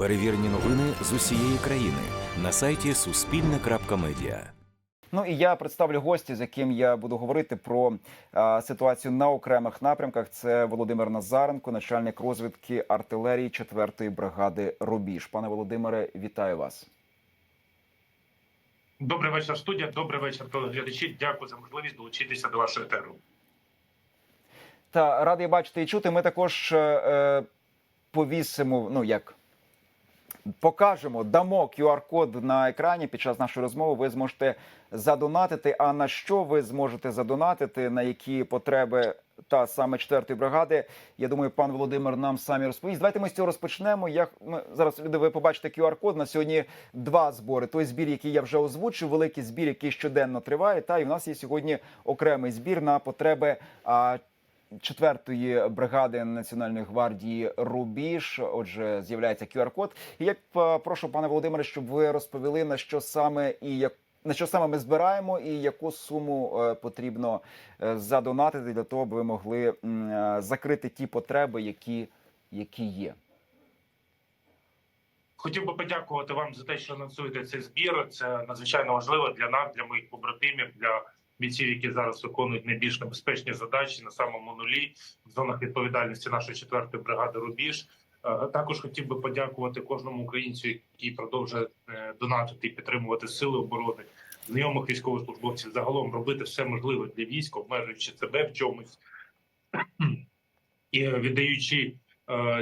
Перевірені новини з усієї країни на сайті Суспільне.Медіа. Ну і я представлю гості, з яким я буду говорити про а, ситуацію на окремих напрямках. Це Володимир Назаренко, начальник розвідки артилерії 4-ї бригади Рубіж. Пане Володимире, вітаю вас. Добрий вечір, студія. Добрий вечір, телеглядачі. Дякую за можливість долучитися до вашого етеру. Та радий бачити і чути. Ми також е, е, повісимо. Ну як покажемо, дамо QR-код на екрані під час нашої розмови. Ви зможете задонатити. А на що ви зможете задонатити? На які потреби та саме 4-ї бригади? Я думаю, пан Володимир нам самі розповість. Давайте ми з цього розпочнемо. Як ми зараз люди, ви побачите QR-код. На сьогодні два збори. Той збір, який я вже озвучив, великий збір, який щоденно триває. Та і в нас є сьогодні окремий збір на потреби. А, Четвертої бригади Національної гвардії Рубіж. Отже, з'являється QR-код. І я прошу, пане Володимире, щоб ви розповіли на що саме і як на що саме ми збираємо, і яку суму е, потрібно е, задонатити для того, аби ви могли е, закрити ті потреби, які, які є. Хотів би подякувати вам за те, що анонсуєте цей збір. Це надзвичайно важливо для нас, для моїх побратимів, для бійців, які зараз виконують найбільш небезпечні задачі на самому нулі в зонах відповідальності нашої четвертої бригади Рубіж. Е, Також хотів би подякувати кожному українцю, який продовжує е, донатити і підтримувати сили оборони, знайомих військовослужбовців, загалом робити все можливе для війська, обмежуючи себе в чомусь і віддаючи е,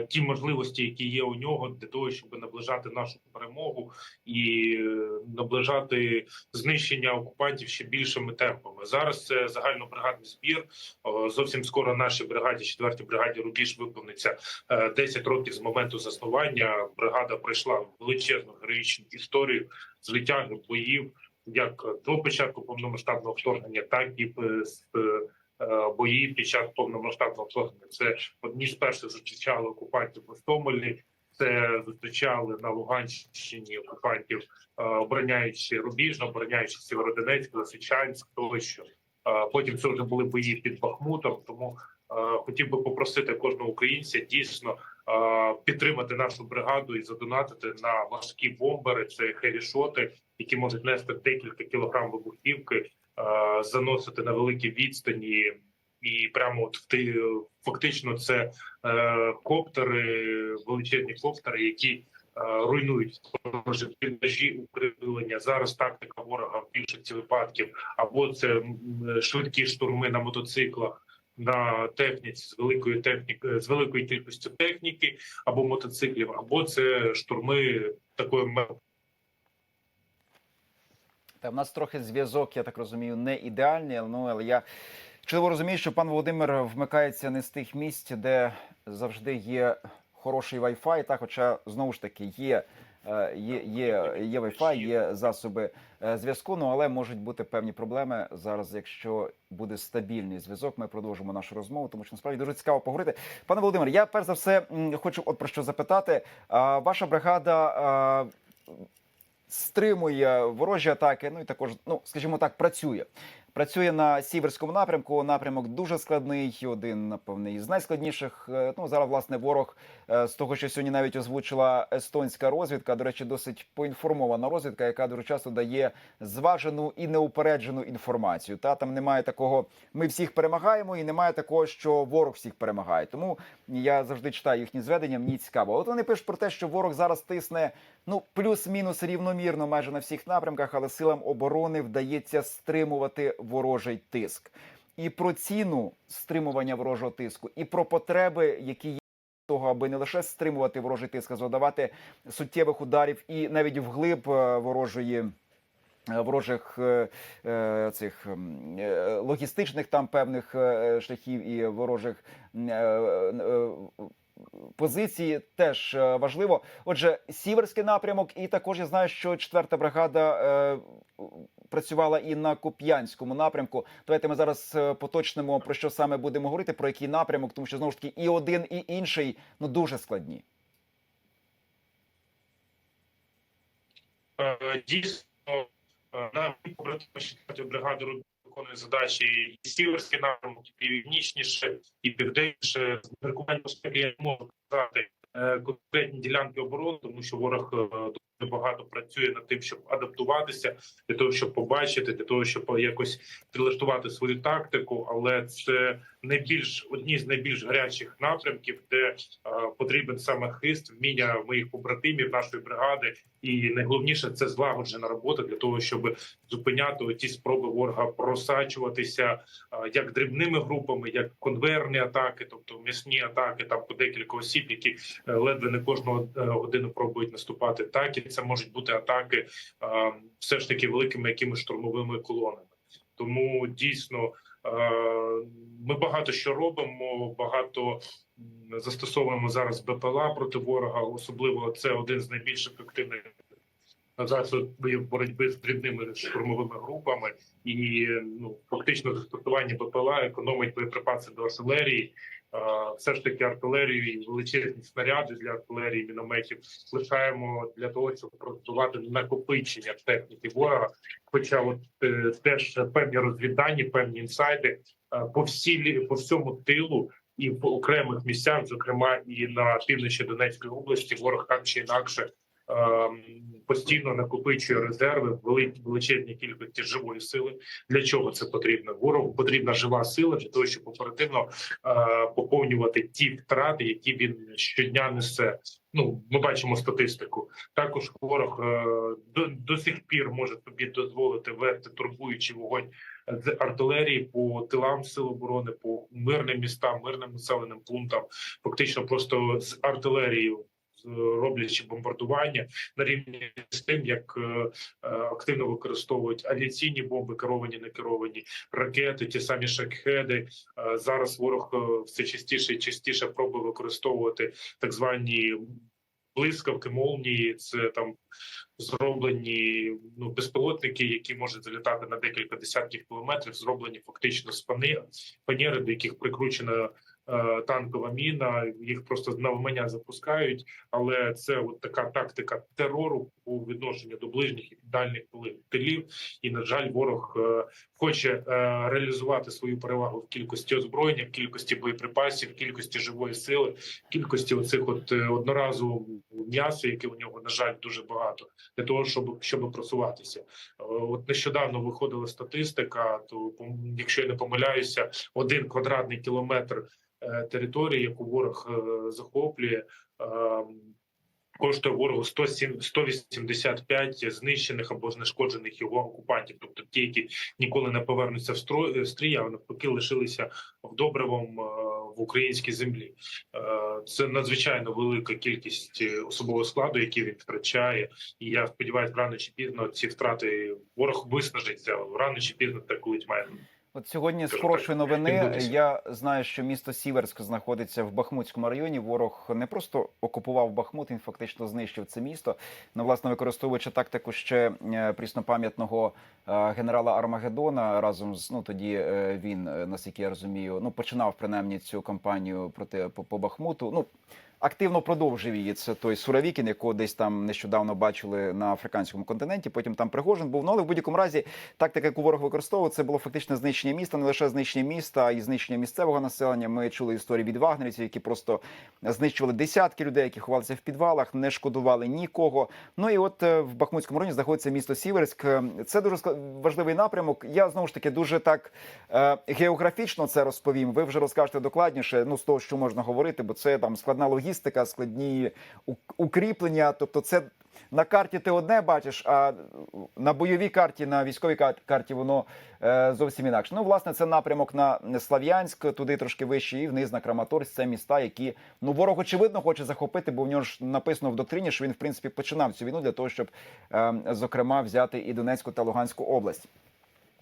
ті можливості, які є у нього, для того, щоб наближати нашу перемогу і е, наближати знищення окупантів ще більшими темпами. Зараз це загальнобригадний збір. Зовсім скоро нашій бригаді, 4-й бригаді Рубіж виповниться е, 10 років з моменту заснування. Бригада пройшла величезну героїчну історію звитяги боїв. Як до початку повномасштабного вторгнення, так і е, з е, бої під час повномасштабного вторгнення. Це одні з перших зустрічали окупантів в Гостомелі. Це зустрічали на Луганщині окупантів, е, обороняючи Рубіжно, обороняючи Сєвєродонецьк, Лисичанськ тощо. Е, Потім це вже були бої під Бахмутом. Тому е, хотів би попросити кожного українця дійсно е, підтримати нашу бригаду і задонатити на важкі бомбери. Це херішоти, які можуть нести декілька кілограм вибухівки, е, заносити на великі відстані. І прямо от в ти фактично це е, коптери, величезні коптери, які е, руйнують бліндажі укріплення. Зараз тактика ворога в більшості випадків, або це швидкі штурми на мотоциклах. На техніці з великої техніки з великою кількістю техніки або мотоциклів, або це штурми такої м- Та в нас трохи зв'язок, я так розумію, не ідеальний, ну але я чудово розумію, що пан Володимир вмикається не з тих місць, де завжди є хороший Wi-Fi, та хоча знову ж таки є. е, Є, є, є Wi-Fi, є засоби е, зв'язку, ну але можуть бути певні проблеми зараз. Якщо буде стабільний зв'язок, ми продовжимо нашу розмову, тому що насправді дуже цікаво поговорити. Пане Володимир, я перш за все хочу от про що запитати. Ваша бригада стримує ворожі атаки. Ну і також, ну скажімо так, працює. Працює на сіверському напрямку. Напрямок дуже складний. Один напевне із найскладніших. Е, Ну зараз власне ворог е, з того, що сьогодні навіть озвучила естонська розвідка. До речі, досить поінформована розвідка, яка дуже часто дає зважену і неупереджену інформацію. Та там немає такого. Ми всіх перемагаємо, і немає такого, що ворог всіх перемагає. Тому я завжди читаю їхні зведення. Мені цікаво. От вони пишуть про те, що ворог зараз тисне ну плюс-мінус рівномірно майже на всіх напрямках, але силам оборони вдається стримувати ворожий тиск. І про ціну стримування ворожого тиску, і про потреби, які є того, аби не лише стримувати ворожий тиск, а завдавати суттєвих ударів і навіть вглиб е, ворожої. е, Ворожих е, цих логістичних там певних шляхів і ворожих позиції теж е, важливо. Отже, сіверський напрямок, і також я знаю, що четверта бригада е, працювала і на Куп'янському напрямку. Давайте ми зараз е, поточнимо про що саме будемо говорити, про який напрямок, тому що знову ж таки і один, і інший ну дуже складні. Дійсно на Рубіж виконує задачі і сіверський напрямок, і північніше, і південніше. З міркування безпеки я не можу сказати е, конкретні ділянки оборони, тому що ворог е, багато працює над тим, щоб адаптуватися для того, щоб побачити, для того, щоб якось прилаштувати свою тактику. Але це найбільш одні з найбільш гарячих напрямків, де е, потрібен саме хист, вміння моїх побратимів, нашої бригади, і найголовніше це злагоджена робота для того, щоб зупиняти ті спроби ворога просачуватися е, як дрібними групами, як конвейерні атаки, тобто м'ясні атаки, там по декілька осіб, які е, ледве не кожного годину пробують наступати. Так і це можуть бути атаки все ж таки великими якимись штурмовими колонами. Тому дійсно ми багато що робимо, багато застосовуємо зараз БПЛА проти ворога. Особливо це один з найбільш ефективних засобів боротьби з дрібними штурмовими групами, і ну фактично застосування БПЛА економить боєприпаси до артилерії. Е, Все ж таки артилерію і величезні снаряди для артилерії, мінометів лишаємо для того, щоб продавати накопичення техніки ворога. Хоча, от е, теж певні розвіддані, певні інсайди е, по всій по всьому тилу і в окремих місцях, зокрема і на півночі Донецької області, ворог так чи інакше ем, постійно накопичує резерви в великій величезній кількості живої сили. Для чого це потрібно? Ворогу потрібна жива сила для того, щоб оперативно е, поповнювати ті втрати, які він щодня несе. Ну, ми бачимо статистику. Також ворог е, до, до сих пір може собі дозволити вести турбуючий вогонь з артилерії по тилам сил оборони, по мирним містам, мирним населеним пунктам, фактично просто з артилерією. Роблячи бомбардування на рівні з тим, як е, е, активно використовують авіаційні бомби, керовані, не керовані ракети, ті самі шахеди. Е, Зараз ворог все частіше і частіше пробує використовувати так звані блискавки, молнії. Це там зроблені ну безпілотники, які можуть залітати на декілька десятків кілометрів, зроблені фактично з фанери, до яких прикручена танкова міна. Їх просто навмання запускають. Але це от така тактика терору по відношенню до ближніх і дальніх тилів. І на жаль, ворог е, хоче е, реалізувати свою перевагу в кількості озброєння, в кількості боєприпасів, в кількості живої сили, в кількості оцих от е, одноразового м'яса, яке у нього на жаль дуже багато, для того, щоб щоб просуватися. Е, От нещодавно виходила статистика. То якщо я не помиляюся, один квадратний кілометр е, території, яку ворог е, захоплює. е, Коштує ворогу 107 185 знищених або знешкоджених його окупантів, тобто ті, які ніколи не повернуться в строй в а навпаки лишилися вдобривом е, в українській землі. Е, Це надзвичайно велика кількість е, особового складу, який він втрачає. І я сподіваюся, рано чи пізно ці втрати ворог виснажиться. Рано чи пізно це колись має От сьогодні з хорошої новини я знаю, що місто Сіверськ знаходиться в Бахмутському районі. Ворог не просто окупував Бахмут, він фактично знищив це місто. Ну, власне, використовуючи тактику ще е, пріснопам'ятного е, генерала Армагеддона разом з ну тоді е, він, наскільки я розумію, ну починав принаймні цю кампанію проти по, по Бахмуту. Ну активно продовжив її. Це той Суровікін, якого десь там нещодавно бачили на африканському континенті. Потім там Пригожин був. Ну але в будь-якому разі тактика, яку ворог використовував, це було фактично знищення міста, не лише знищення міста, а й знищення місцевого населення. Ми чули історії від вагнерівців, які просто знищували десятки людей, які ховалися в підвалах, не шкодували нікого. Ну і от е, в Бахмутському районі знаходиться місто Сіверськ. Е, Це дуже важливий напрямок. Я знову ж таки дуже так е, географічно це розповім. Ви вже розкажете докладніше. Ну з того, що можна говорити, бо це там складна логістика, складні укріплення. Тобто, це на карті ти одне бачиш, а на бойовій карті, на військовій карті воно е, зовсім інакше. Ну, власне, це напрямок на Слав'янськ, туди трошки вище, і вниз на Краматорськ. Це міста, які ну ворог очевидно хоче захопити, бо в нього ж написано в доктрині, що він в принципі починав цю війну для того, щоб е, зокрема взяти і Донецьку та Луганську область.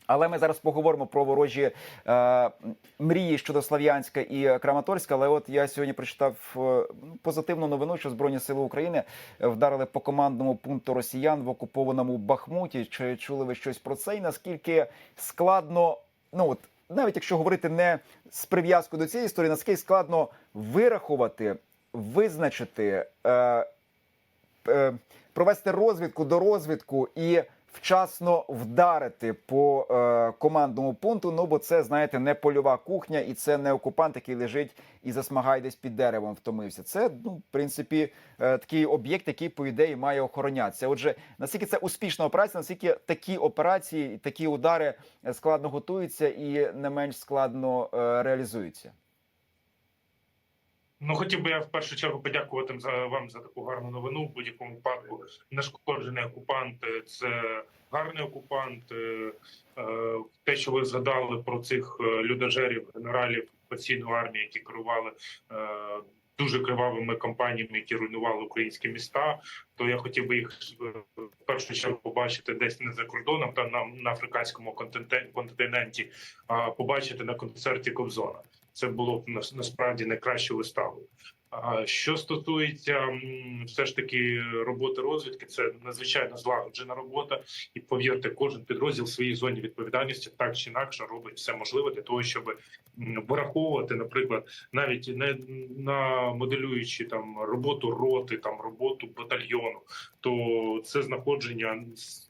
Але ми зараз поговоримо про ворожі е, мрії щодо Слав'янська і Краматорська. Але от я сьогодні прочитав е, позитивну новину, що Збройні сили України вдарили по командному пункту росіян в окупованому Бахмуті. Чи чули ви щось про це? І наскільки складно, ну от навіть якщо говорити не з прив'язкою до цієї історії, наскільки складно вирахувати, визначити. Е, е, провести розвідку до розвідку і вчасно вдарити по е, командному пункту. Ну бо це знаєте не польова кухня, і це не окупант, який лежить і засмагає десь під деревом. Втомився. Це ну в принципі е, такий об'єкт, який по ідеї має охоронятися. Отже, наскільки це успішна операція, наскільки такі операції, такі удари складно готуються і не менш складно е, реалізуються. Ну, хотів би я в першу чергу подякувати за вам за таку гарну новину. В будь-якому випадку нешкоджений окупант е, це гарний окупант. Е, е, Те, що ви згадали про цих людожерів, генералів окупаційної армії, які керували дуже кривавими кампаніями, які руйнували українські міста. То я хотів би їх в першу чергу побачити десь не за кордоном та на, на африканському континенті, а побачити на концерті Кобзона. Це було б насправді найкращою виставою. Що стосується все ж таки роботи розвідки, це надзвичайно злагоджена робота, і повірте, кожен підрозділ в своїй зоні відповідальності так чи інакше робить все можливе для того, щоб враховувати, наприклад, навіть не на моделюючи там роботу роти, там роботу батальйону, то це знаходження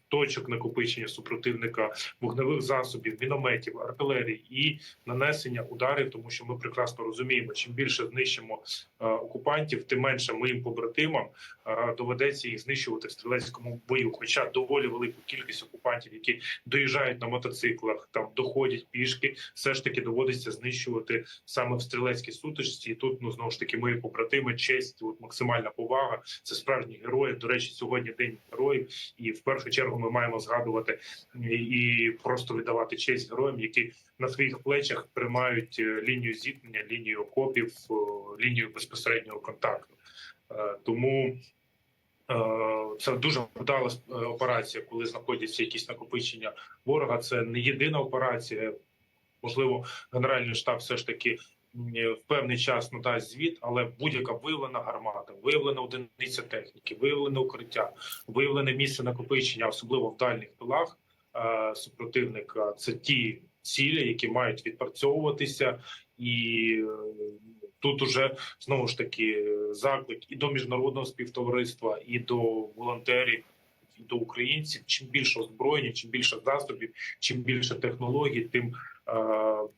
точок накопичення супротивника вогневих засобів, мінометів, артилерії і нанесення ударів, тому що ми прекрасно розуміємо, чим більше знищимо е, окупантів, тим менше моїм побратимам е, доведеться їх знищувати в стрілецькому бою. Хоча доволі велику кількість окупантів, які доїжджають на мотоциклах, там доходять пішки, все ж таки доводиться знищувати саме в стрілецькій сутичці. І тут ну знову ж таки мої побратими, честь, от максимальна повага. Це справжні герої. До речі, сьогодні день героїв, і в першу чергу ми маємо згадувати і- просто віддавати честь героям, які на своїх плечах тримають е, лінію зіткнення, лінію окопів, е, лінію безпосереднього контакту. Е, Тому е, це дуже вдала е, операція, коли знаходяться якісь накопичення ворога. Це не єдина операція. Можливо, генеральний штаб все ж таки в певний час надасть звіт, але будь-яка виявлена гармата, виявлена одиниця техніки, виявлене укриття, виявлене місце накопичення, особливо в дальніх тилах супротивника. Це ті цілі, які мають відпрацьовуватися, і тут уже знову ж таки заклик і до міжнародного співтовариства, і до волонтерів. І до українців чим більше озброєння, чим більше засобів, чим більше технологій, тим е,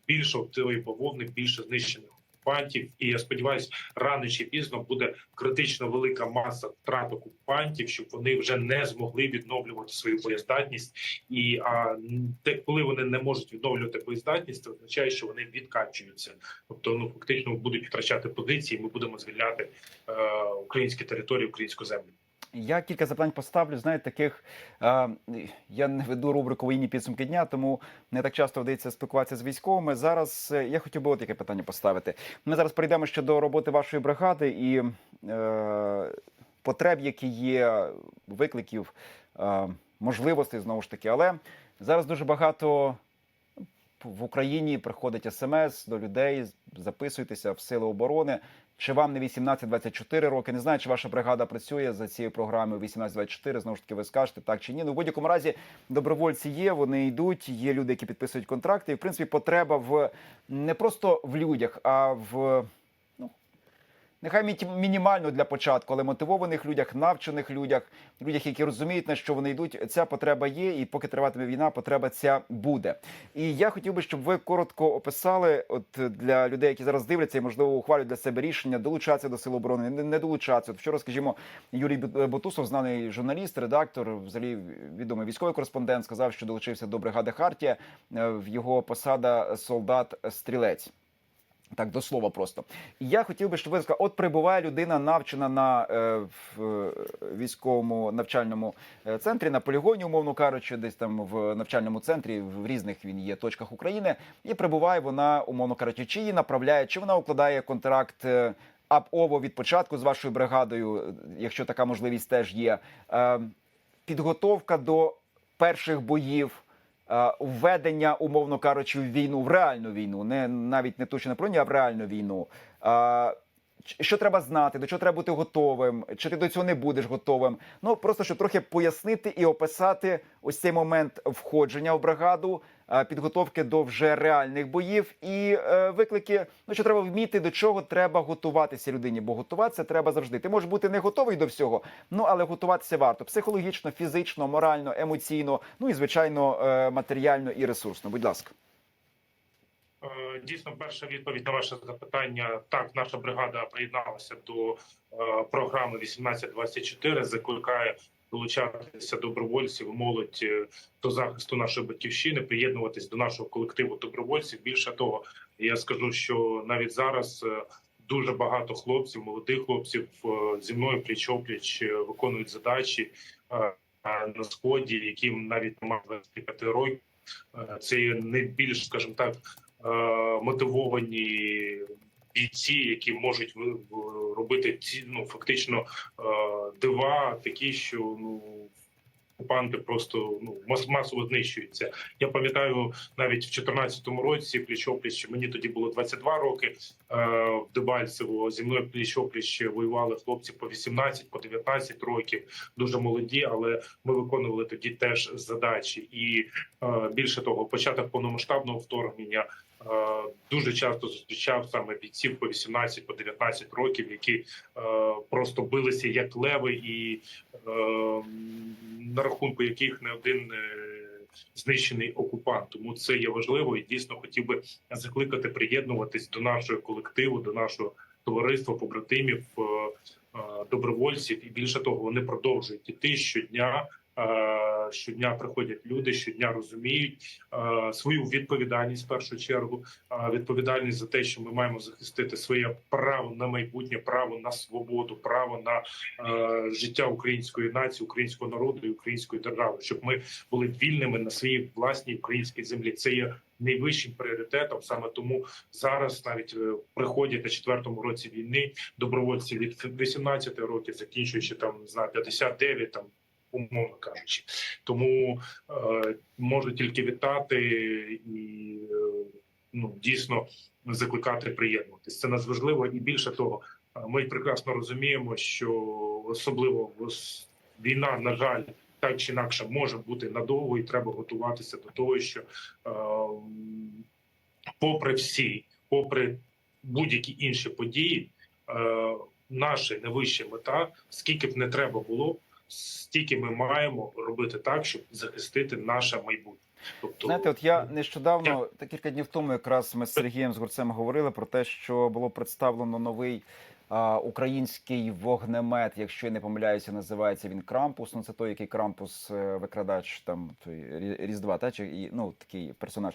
більше тої бавовни, більше знищених окупантів. І я сподіваюся, рано чи пізно буде критично велика маса втрат окупантів, щоб вони вже не змогли відновлювати свою боєздатність. І а те, коли вони не можуть відновлювати боєздатність, це означає, що вони відкачуються. Тобто, ну фактично будуть втрачати позиції. Ми будемо звільняти е, українські території, українську землю. Я кілька запитань поставлю. Знаєте, таких е, я не веду рубрику воєнні підсумки дня, тому не так часто вдається спілкуватися з військовими. Зараз е, я хотів би от яке питання поставити. Ми зараз перейдемо ще до роботи вашої бригади і е, потреб, які є, викликів, е, можливостей знову ж таки. Але зараз дуже багато в Україні приходить смс до людей. Записуйтеся в сили оборони. Чи вам не 18-24 роки? Не знаю, чи ваша бригада працює за цією програмою 18-24, Знову ж таки, ви скажете так чи ні. Ну в будь-якому разі добровольці є, вони йдуть. Є люди, які підписують контракти. І в принципі, потреба в не просто в людях, а в. Нехай мі- мінімально для початку, але мотивованих людях, навчених людях, людях, які розуміють, на що вони йдуть. Ця потреба є, і поки триватиме війна, потреба ця буде. І я хотів би, щоб ви коротко описали, от для людей, які зараз дивляться і можливо ухвалюють для себе рішення долучатися до сил оборони, не, долучатися. От вчора, скажімо, Юрій Бу- Бутусов, знаний журналіст, редактор, взагалі відомий військовий кореспондент, сказав, що долучився до бригади Хартія. Е, В його посада солдат-стрілець. Так, до слова просто. Я хотів би, щоб ви сказали, от прибуває людина, навчена на е, в, е, військовому навчальному е, центрі, на полігоні, умовно кажучи, десь там в навчальному центрі, в різних він є точках України, і прибуває вона, умовно кажучи, чи її направляє, чи вона укладає контракт. е, ап-ово від початку з вашою бригадою, якщо така можливість теж є. Е, підготовка до перших боїв, введення, умовно кажучи, в війну, в реальну війну, не навіть не точно про ні, а в реальну війну. Що треба знати, до чого треба бути готовим, чи ти до цього не будеш готовим. Ну просто щоб трохи пояснити і описати ось цей момент входження в бригаду, е, підготовки до вже реальних боїв і е, виклики. Ну що треба вміти, до чого треба готуватися людині, бо готуватися треба завжди. Ти можеш бути не готовий до всього, ну але готуватися варто психологічно, фізично, морально, емоційно, ну і звичайно е, матеріально і ресурсно. Будь ласка. Е, Дійсно, перша відповідь на ваше запитання. Так, наша бригада приєдналася до е, програми 1824, закликає долучатися добровольців, молодь е, до захисту нашої батьківщини, приєднуватись до нашого колективу добровольців. Більше того, я скажу, що навіть зараз дуже багато хлопців, молодих хлопців зі мною пліч-опліч е, виконують задачі на сході, яким навіть немає 25 років. Це є найбільш, скажімо так, мотивовані бійці, які можуть робити ну фактично е, дива, такі, що ну. Окупанти просто ну мас- масово знищуються. Я пам'ятаю навіть в 2014 році пліч-опліч, мені тоді було 22 роки. Е, в Дебальцево зі мною пліч-опліч воювали хлопці по 18, по 19 років, дуже молоді, але ми виконували тоді теж задачі. І е, більше того, початок повномасштабного вторгнення е, дуже часто зустрічав саме бійців по 18, по 19 років, які е, просто билися як леви, і е, на рахунку яких не один. е, Знищений окупант, тому це є важливо і дійсно хотів би закликати приєднуватись до нашого колективу, до нашого товариства, побратимів, е, е, добровольців, і більше того, вони продовжують іти щодня. Е, Щодня приходять люди, щодня розуміють е, свою відповідальність в першу чергу. е, Відповідальність за те, що ми маємо захистити своє право на майбутнє, право на свободу, право на життя української нації, українського народу і української держави, щоб ми були вільними на своїй власній українській землі. Це є найвищим пріоритетом. Саме тому зараз навіть приходять на четвертому році війни добровольці від 18 років, закінчуючи там не знаю, 59, там умовно кажучи. Тому е, можу тільки вітати і е, ну дійсно закликати приєднуватись. Це надважливо і більше того, е, ми прекрасно розуміємо, що особливо війна, на жаль, так чи інакше може бути надовго, і треба готуватися до того, що е, попри всі, попри будь-які інші події, е, наша найвища мета, скільки б не треба було, стільки ми маємо робити так, щоб захистити наше майбутнє. Тобто, Знаєте, от я нещодавно, та кілька днів тому, якраз ми з Сергієм з Гурцем говорили про те, що було представлено новий український вогнемет. Якщо я не помиляюся, називається він Крампус. Ну це той, який Крампус е, викрадач там той Різдва, та чи ну такий персонаж.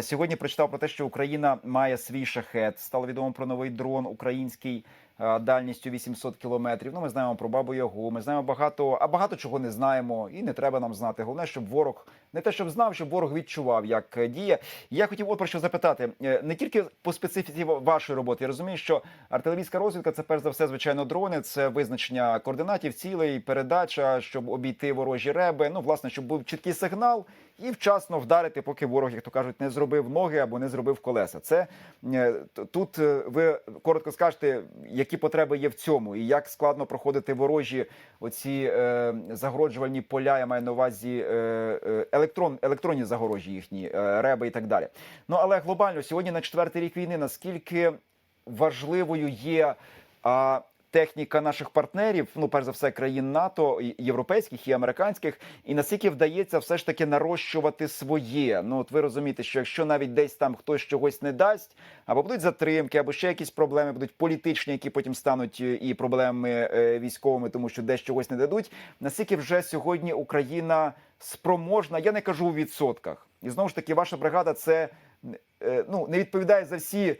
Сьогодні прочитав про те, що Україна має свій шахет. Стало відомо про новий дрон український. А, Дальністю 800 кілометрів. Ну, ми знаємо про бабу Ягу. Ми знаємо багато, а багато чого не знаємо, і не треба нам знати. Головне, щоб ворог не те, щоб знав, щоб ворог відчував, як е, діє. Я хотів от про що запитати Е, не тільки по специфіці вашої роботи. Я розумію, що артилерійська розвідка це перш за все, звичайно, дрони, це визначення координатів, цілей, передача, щоб обійти ворожі реби. Ну, власне, щоб був чіткий сигнал і вчасно вдарити, поки ворог, як то кажуть, не зробив ноги або не зробив колеса. Це е, тут ви коротко скажете, які потреби є в цьому, і як складно проходити ворожі оці е, загороджувальні поля. Я маю на увазі е, е, електрон, електронні загорожі їхні, е, реби і так далі. Ну але глобально сьогодні на четвертий рік війни наскільки важливою є а, техніка наших партнерів, ну перш за все країн НАТО, і- європейських і американських, і наскільки вдається все ж таки нарощувати своє. Ну от ви розумієте, що якщо навіть десь там хтось чогось не дасть, або будуть затримки, або ще якісь проблеми будуть політичні, які потім стануть е, і проблемами е, військовими, тому що десь чогось не дадуть. Наскільки вже сьогодні Україна спроможна, я не кажу у відсотках, і знову ж таки, ваша бригада це е, ну не відповідає за всі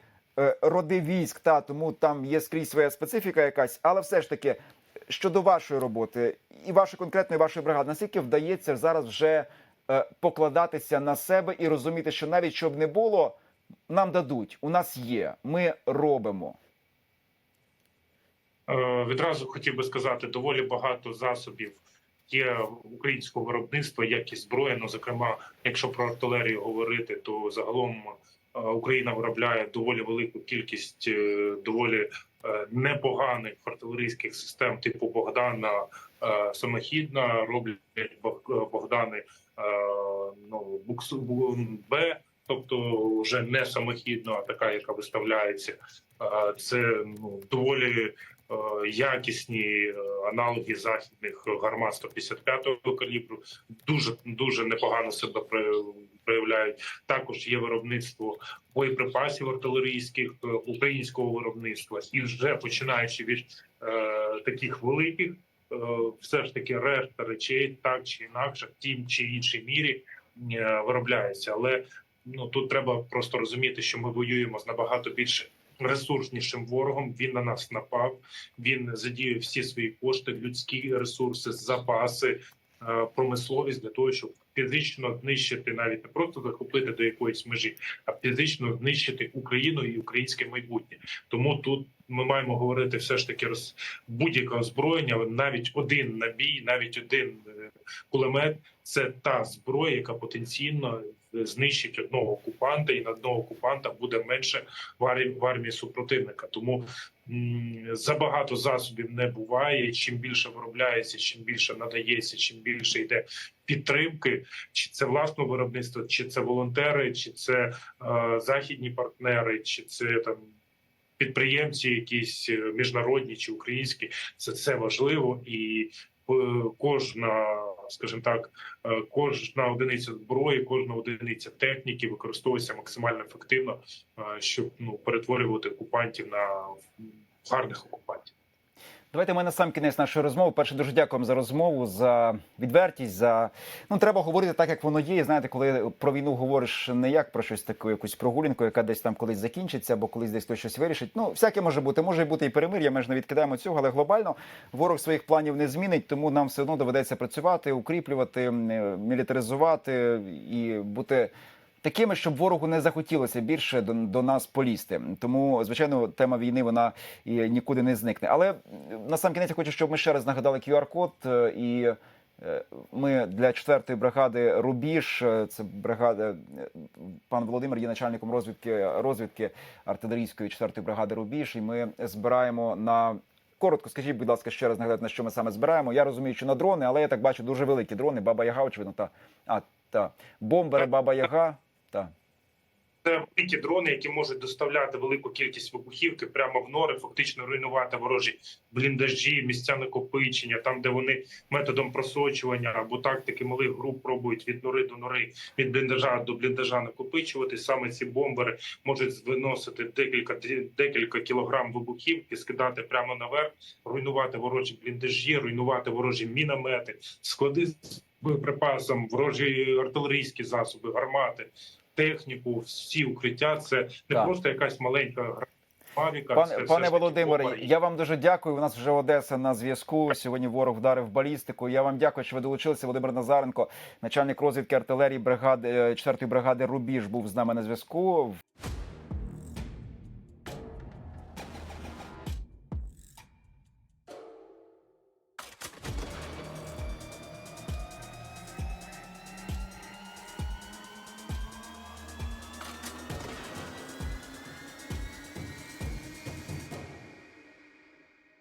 роди військ, та тому там є скрізь своя специфіка якась, але все ж таки щодо вашої роботи і вашої конкретної вашої бригади, наскільки вдається зараз вже е, покладатися на себе і розуміти, що навіть щоб не було, нам дадуть, у нас є, ми робимо. Е, Відразу хотів би сказати, доволі багато засобів є українського виробництва, як і зброя. Ну, зокрема, якщо про артилерію говорити, то загалом е, Україна виробляє доволі велику кількість е, доволі е, непоганих артилерійських систем типу Богдана е, самохідна роблять Бог- Богдани е, ну Б, тобто вже не самохідна, а така, яка виставляється. Е, Це ну доволі е, якісні е, аналоги західних гармат 155-го калібру. Дуже дуже непогано себе проявляють. Також є виробництво боєприпасів артилерійських е, українського виробництва, і вже починаючи від е, таких великих, е, все ж таки решта речей так чи інакше, в тім чи іншій мірі е, виробляється. Але ну тут треба просто розуміти, що ми воюємо з набагато більше ресурснішим ворогом. Він на нас напав. Він задіяв всі свої кошти, людські ресурси, запаси, е, промисловість для того, щоб фізично знищити, навіть не просто захопити до якоїсь межі, а фізично знищити Україну і українське майбутнє. Тому тут ми маємо говорити все ж таки роз будь-яке озброєння, навіть один набій, навіть один е, кулемет це та зброя, яка потенційно е, знищить одного окупанта, і на одного окупанта буде менше в армії, супротивника. Тому забагато засобів не буває. Чим більше виробляється, чим більше надається, чим більше йде підтримки, чи це власне виробництво, чи це волонтери, чи це е, західні партнери, чи це там. Підприємці, якісь е, міжнародні чи українські, це це важливо, і кожна, скажімо так, е, кожна одиниця зброї, кожна одиниця техніки використовується максимально ефективно, е, щоб ну перетворювати окупантів на гарних окупантів. Давайте ми на сам кінець нашої розмови. Перше, дуже дякуємо за розмову, за відвертість. За ну треба говорити так, як воно є. Знаєте, коли про війну говориш не як про щось таку, якусь прогулянку, яка десь там колись закінчиться, або колись десь хтось щось вирішить. Ну, всяке може бути. Може бути і перемир'я. Ми ж не відкидаємо цього, але глобально ворог своїх планів не змінить, тому нам все одно доведеться працювати, укріплювати, е, мілітаризувати і бути. Такими, щоб ворогу не захотілося більше до, до нас полізти. Тому, звичайно, тема війни вона і нікуди не зникне. Але на сам кінець я хочу, щоб ми ще раз нагадали QR-код. е, І е, ми для 4-ї бригади Рубіж, е, це бригада, пан Володимир є начальником розвідки розвідки артилерійської 4-ї бригади Рубіж. І ми збираємо на. Коротко, скажіть, будь ласка, ще раз нагадайте, на що ми саме збираємо. Я розумію, що на дрони, але я так бачу дуже великі дрони. Баба Яга, очевидно, та а та бомбери, Баба Яга. Та Це великі дрони, які можуть доставляти велику кількість вибухівки прямо в нори, фактично руйнувати ворожі бліндажі, місця накопичення, там де вони методом просочування або тактики малих груп пробують від нори до нори, від бліндажа до бліндажа накопичувати. Саме ці бомбери можуть виносити декілька декілька кілограм вибухівки, скидати прямо наверх, руйнувати ворожі бліндажі, руйнувати ворожі міномети, склади з боєприпасом, ворожі артилерійські засоби, гармати техніку, всі укриття. Це не Так. просто якась маленька гра. Пане, це пане Володимире, бомба. я вам дуже дякую. У нас вже Одеса на зв'язку. Сьогодні ворог вдарив балістику. Я вам дякую, що ви долучилися. Володимир Назаренко, начальник розвідки артилерії бригади 4-ї бригади Рубіж, був з нами на зв'язку.